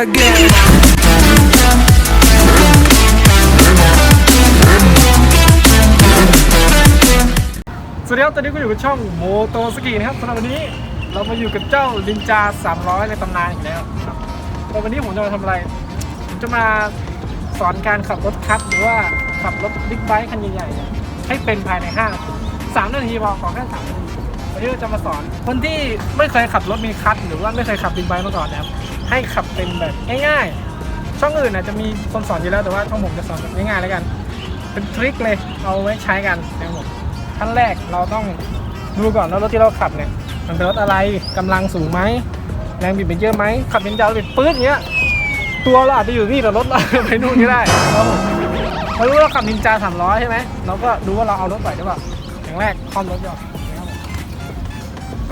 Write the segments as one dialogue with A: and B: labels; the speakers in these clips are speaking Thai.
A: again.
B: สวัสดีครับ ตอนนี้ก็อยู่กับช่องโมโตสกีนะครับสำหรับวันนี้เรามาอยู่กับเจ้าลินจา 300 ในตำนานอีกแล้วครับแต่วันนี้ผมจะมาทำอะไร ผมจะมาสอนการขับรถคัทหรือว่าขับรถบิ๊กไบค์คันใหญ่ๆให้เป็นภายใน5นาที3นาทีพอขอแค่3นาทีวันนี้เราจะมาสอนคนที่ไม่เคยขับรถมีคัทหรือว่าไม่เคยขับบิ๊กไบค์มาก่อนนะครับ ให้ขับเป็นแบบง่ายๆ ช่องอื่นอาจจะมีคนสอนอยู่แล้วแต่ว่าช่องผมจะสอนแบบง่ายๆแล้วกัน เป็นทริคเลยเอาไว้ใช้กันนะครับผมขั้นแรกเราต้องดูก่อนว่ารถที่เราขับเนี่ยมันเป็นรถอะไรกำลังสูงไหมแรงบิดเป็นเยอะไหมขับเป็นยาวบิดปื๊ดอย่างเงี้ยตัวเราอาจจะอยู่นี่แต่รถเราไปนู่นก็ได้เรารู้ว่าเราขับนินจา300ใช่ไหมเราก็ดูว่าเราเอารถไหวหรือเปล่าอย่างแรกคอมรถก่อนนะครับผม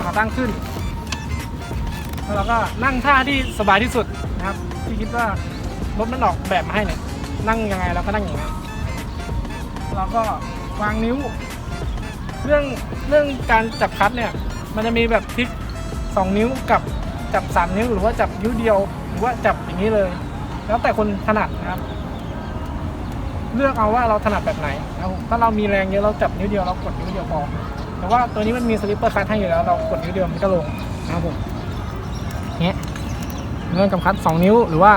B: ขาตั้งขึ้น แล้วเราก็นั่งท่าที่สบายที่สุดนะครับที่คิดว่ารถมันออกแบบมาให้เนี่ยนั่งยังไงเราก็นั่งอย่างนั้นเราก็วางนิ้ว เรื่องเรื่องการจับคัตเนี่ย มันจะมีแบบพลิก2นิ้วกับจับ3นิ้วหรือว่าจับนิ้วเดียว หรือว่าจับอย่างนี้เลย แล้วแต่คนถนัดนะครับเลือกเอาว่าเราถนัดแบบไหนนะครับถ้าเรามีแรงเยอะเราจับนิ้วเดียวเรากดนิ้วเดียวพอ แต่ว่าตัวนี้มันมีสลิปเปอร์คัทให้อยู่แล้ว เรากดนิ้วเดียวมันก็ลงนะครับผม เนี้ยเรื่องกับคัตสองนิ้วหรือว่า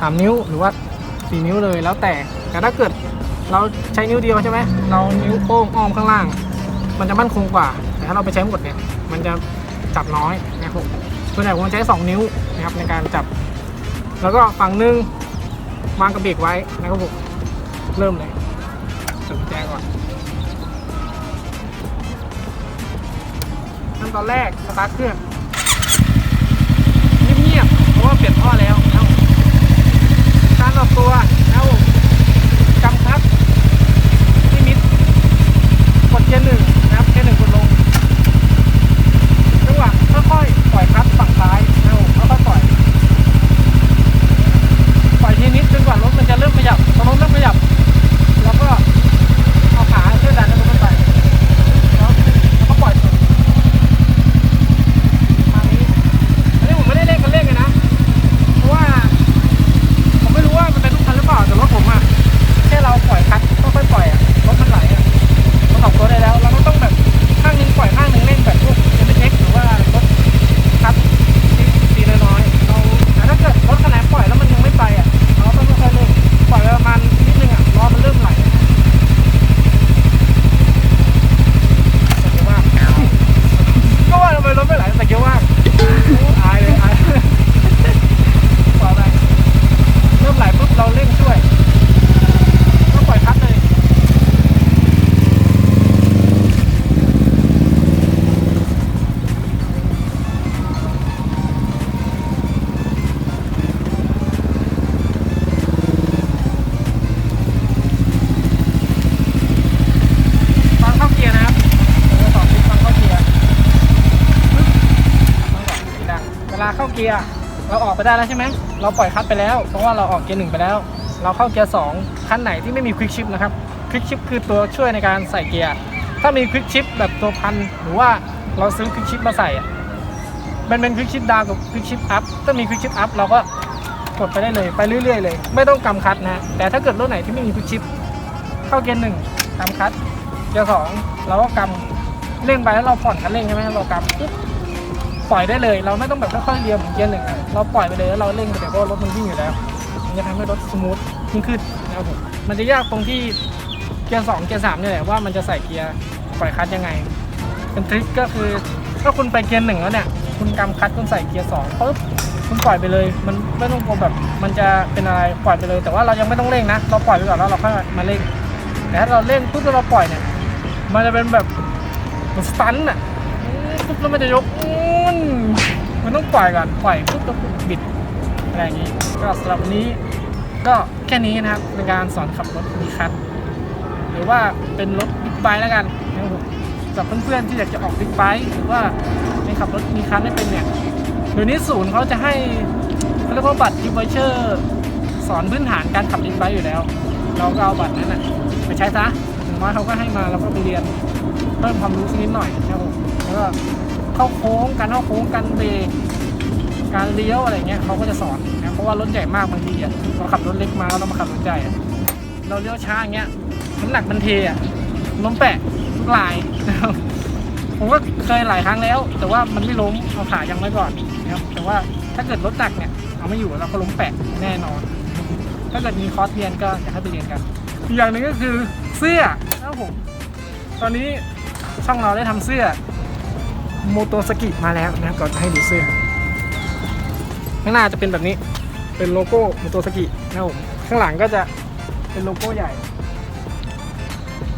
B: สามนิ้วหรือว่าสี่นิ้วเลยแล้วแต่ แต่ถ้าเกิดเราใช้นิ้วเดียวใช่ไหมเรานิ้วโป้งอ้อมข้างล่าง มันจะมั่นคงกว่า แต่ถ้าเราไปใช้หมดเนี่ยมันจะจับน้อยนะครับส่วนใหญ่ผมใช้ 2 นิ้วนะครับในการจับ แล้วก็ฝั่งหนึงวางกระเบรกไว้นะครับผมเริ่มเลยสนใจก่อนขั้นตอนแรกสตาร์ทเครื่องเงียบๆเพราะ ว่าเปลี่ยนท่อแล้วการออกตัวนะครับผมกำคับที่มิด กดเกียร์หนึ่งนะครับเกียร์หนึ่งกดลงจังหวะค่อยๆปล่อยคลัตช์ฝั่งซ้ายนะครับผมค่อยๆปล่อย ปล่อยทีนิดจนกว่ารถมันจะเริ่มขยับพอรถเริ่มขยับ แล้วก็เอาขาช่วยดันให้รถมันไปแล้วแล้วก็ปล่อยสุดทางนี้อันนี้ผมไม่ได้เล่นกันเล่นกันนะ เพราะว่า ผมไม่รู้ว่ามันเป็นทุกคันหรือเปล่าแต่รถผมอะแค่เราปล่อยคลัตช์ค่อยๆปล่อยอะรถมันไหลอะ เราออกตัวได้แล้ว เราไม่ต้องแบบข้างหนึงปล่อยข้างหนึงเล่นแบบพวก m อ x หรือว่ารถคับที่ตีน้อยๆเราแต่ถ้าเกิดรถคันไหนปล่อยแล้วมันยังไม่ไปอะเราต้องค่อยๆเล่นปล่อยไปประมาณนิดนึงอะรอมันเริ่มไหลแต่เยอะมากก็ว่าทำไมรถไม่ไหลแต่เยอะมากโอ้อายเลยอายปล่อยไปเริ่มไหลปุ๊บเราเร่งช่วยก็ปล่อยคัดเลย ฟังเข้าเกียร์นะครับผมจะสอนวิธีฟังเข้าเกียร์ปึ๊บฟังก่อนทีดัง เกียร์เราออกไปได้แล้วใช่ไหมเราปล่อยคลัตช์ไปแล้วเพราะว่าเราออกเกียร์หนึ่งไปแล้ว เราเข้าเกียร์สองคันไหนที่ไม่มีควิกชิปนะครับควิกชิปคือตัวช่วยในการใส่เกียร์ถ้ามีควิกชิปแบบตัวพันหรือว่าเราซื้อควิกชิปมาใส่มันเป็นควิกชิปดาวกับควิกชิปอัพถ้ามีควิกชิปอัพเราก็กดไปได้เลยไปเรื่อย ๆ เลย ไม่ต้องกำคัดนะแต่ถ้าเกิดรถไหนที่ไม่มีควิกชิปเข้าเกียร์หนึ่งกำคัดเกียร์สองเราก็กำเร่งไปแล้วเราผ่อนคันเร่งใช่ไหมเรากำปุ๊บ ปล่อยได้เลย เราไม่ต้องแบบค่อยๆเรียมเหมือนเกียร์หนึ่งอะเราปล่อยไปเลยแล้วเราเร่งไปเลยเพราะว่ารถมันวิ่งอยู่แล้ว มันจะทำให้รถสมูทยิ่งขึ้นนะครับผมมันจะยากตรงที่เกียร์สองเกียร์สามเนี่ยแหละว่ามันจะใส่เกียร์ปล่อยคลัตช์ยังไง เป็นทริคก็คือถ้าคุณไปเกียร์หนึ่งแล้วเนี่ยคุณกำคลัตช์คุณใส่เกียร์สองปุ๊บคุณปล่อยไปเลย มันไม่ต้องกลัวแบบมันจะเป็นอะไรปล่อยไปเลย แต่ว่าเรายังไม่ต้องเร่งนะ เราปล่อยไปก่อนแล้วเราค่อยมาเร่งแต่ถ้าเราเร่งปุ๊บแล้วเราปล่อยเนี่ย มันจะเป็นแบบมือนสตันอะ ปุ๊บแล้วมันจะยกอื้นมันต้องปล่อยก่อนปล่อยปุ๊บแล้วบิดอะไรอย่างนี้ ก็สำหรับวันนี้ก็แค่นี้นะครับในการสอนขับรถมีคันหรือว่าเป็นรถบิ๊กไบค์แล้วกันนะครับผมสำหรับเพื่อนๆที่อยากจะออกบิ๊กไบค์หรือว่าไม่ขับรถมีคันไม่เป็นเนี่ยเดี๋ยวนี้ศูนย์เขาจะให้เขาเรียกว่าบัตรดิวเชอร์สอนพื้นฐานการขับบิ๊กไบค์อยู่แล้ว เราก็เอาบัตรนั้นนะไปใช้ซะอย่างน้อยเขาก็ให้มาเราก็ไปเรียนเพิ่มความรู้สักนิดหน่อยนะครับผม ก็เข้าโค้งการเข้าโค้งการเบรกการเลี้ยวอะไรเงี้ยเขาก็จะสอนนะเพราะว่ารถใหญ่มากบางทีอะเราขับรถเล็กมาแล้วเรามาขับรถใหญ่เราเลี้ยวช้าอย่างเงี้ยน้ำหนักมันเทอะล้มแปะทุกลายนะครับผมก็เคยหลายครั้งแล้ว แต่ว่ามันไม่ล้มเอาขายังไว้ก่อนนะครับแต่ว่าถ้าเกิดรถหนักเนี่ยเอาไม่อยู่เราก็ล้มแปะแน่นอน ถ้าเกิดมีคอร์สเรียนก็อยากให้ไปเรียนกันอีกอย่างหนึ่งก็คือเสื้อนะครับผมตอนนี้ช่องเราได้ทำเสื้อ โมโตสกิมาแล้วนะครับก่อนจะให้ดูเสื้อ ข้างหน้าจะเป็นแบบนี้เป็นโลโก้โมโตสกินะครับผมข้างหลังก็จะเป็นโลโก้ใหญ่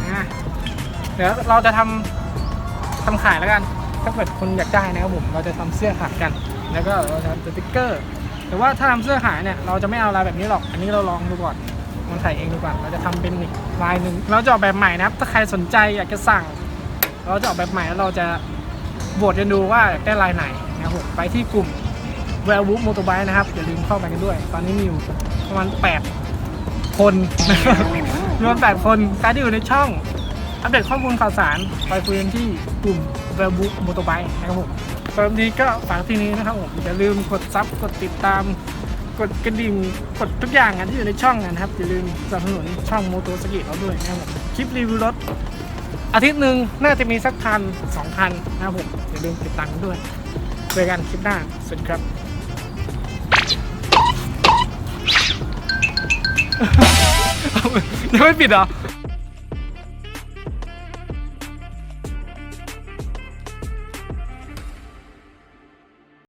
B: นะเดี๋ยวเราจะทำทำขายแล้วกัน ถ้าเกิดคนอยากได้นะครับผม เราจะทำเสื้อขายกัน แล้วก็เราจะทำสติกเกอร์ แต่ว่าถ้าทำเสื้อขายเนี่ย เราจะไม่เอาลายแบบนี้หรอก อันนี้เราลองดูก่อนลองใส่เองดูก่อน เราจะทำเป็นอีกลายหนึ่ง เราจะออกแบบใหม่นะครับ ถ้าใครสนใจอยากจะสั่ง เราจะออกแบบใหม่แล้วเราจะ โหวตกันดูว่าได้ลายไหนนะครับผมไปที่กลุ่ม w e l w o o f Motorbike นะครับอย่าลืมเข้าไปกันด้วย ตอนนี้มีอยู่ประมาณ 8 คนนะครับมีประมาณ8คนใครที่อยู่ในช่อง อัปเดตข้อมูลข่าวสาร ไปคุยกันที่กลุ่ม w e l w o o f Motorbike นะครับผมสำหรับนนี้ก็ฝากที่นี้นะครับผมอย่าลืมกดซับกดติดตามกดกระดิ่งกดทุกอย่างอะที่อยู่ในช่องนะครับอย่าลืมสนับสนุนช่องโมโตสกิเราด้วยนะครับคลิปรีวิวรถ อาทิตย์หนึ่งน่าจะมีสักพันสองพันนะครับผมอย่าลืมติดตามกันด้วยเจอกันคลิปหน้า สวัสดีครับ ยังไม่ปิดเหรอ